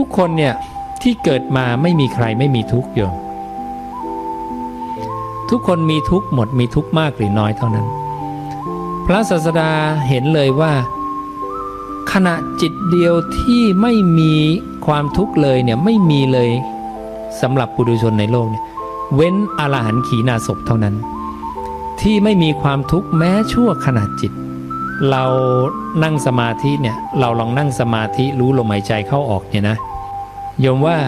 ทุกคนเนี่ยที่เกิดมาไม่มีใครไม่มีทุกข์โยมทุกคนมีทุกข์หมดมีทุกข์มากหรือน้อยเท่านั้น พระศาสดาเห็นเลยว่า ขณะจิตเดียวที่ไม่มีความทุกข์เลยเนี่ยไม่มีเลยสำหรับปุถุชนในโลกเนี่ยเว้นอรหันต์ขีณาศพเท่านั้น ที่ไม่มีความทุกข์แม้ชั่วขณะจิต เรานั่งสมาธิเนี่ยเราลองนั่งสมาธิรู้ลมหายใจเข้าออกเนี่ยนะโยมว่า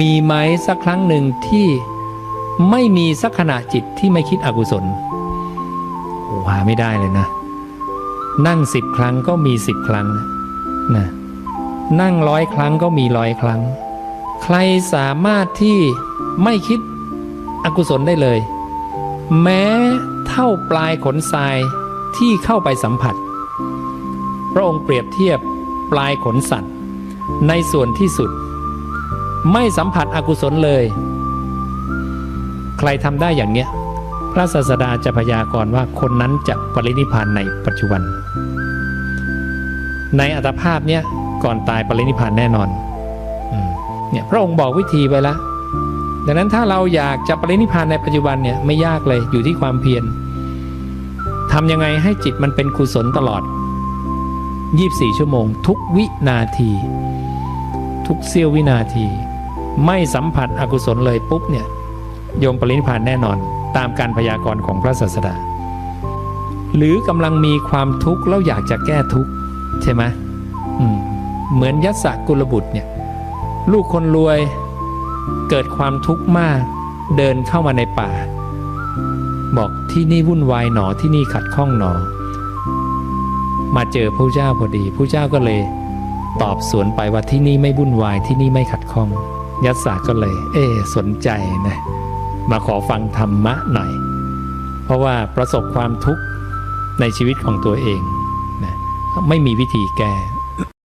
มีไหมสักครั้งหนึ่งที่ไม่มีสักขณะจิตที่ไม่คิดอกุศลโอ้หาไม่ได้เลยนะ นั่งสิบครั้งก็มีสิบครั้งนะนั่งร้อยครั้งก็มีร้อยครั้ง ใครสามารถที่ไม่คิดอกุศลได้เลย แม้เท่าปลายขนทรายที่เข้าไปสัมผัส พระองค์เปรียบเทียบปลายขนสัตว์ ในส่วนที่สุด ไม่สัมผัสอกุศลเลย ใครทำได้อย่างเนี้ย พระศาสดาจะพยากรณ์ว่าคนนั้นจะปรินิพานในปัจจุบัน ในอัตภาพเนี้ยก่อนตายปรินิพานแน่นอนเนี่ยพระองค์บอกวิธีไปแล้ว ดังนั้นถ้าเราอยากจะปรินิพานในปัจจุบันเนี่ยไม่ยากเลยอยู่ที่ความเพียรทำยังไงให้จิตมันเป็นกุศลตลอด 24 ชั่วโมง ทุกวินาที ทุกเสี้ยววินาที ไม่สัมผัสอกุศลเลยปุ๊บเนี่ยโยมปรินิพานแน่นอนตามการพยากรณ์ของพระศาสดา หรือกำลังมีความทุกข์แล้วอยากจะแก้ทุกข์ใช่ไหมมเหมือนยัสสกุลบุตรเนี่ยลูกคนรวย เกิดความทุกข์มากเดินเข้ามาในป่า บอกที่นี่วุ่นวายหนอที่นี่ขัดข้องหนอ มาเจอพระเจ้าพอดีพระเจ้าก็เลยตอบสวนไปว่าที่นี่ไม่วุ่นวายที่นี่ไม่ขัดข้อง ยัสสาก็เลย เอสนใจนะมาขอฟังธรรมะหน่อย เพราะว่าประสบความทุกข์ในชีวิตของตัวเองนะไม่มีวิธีแก้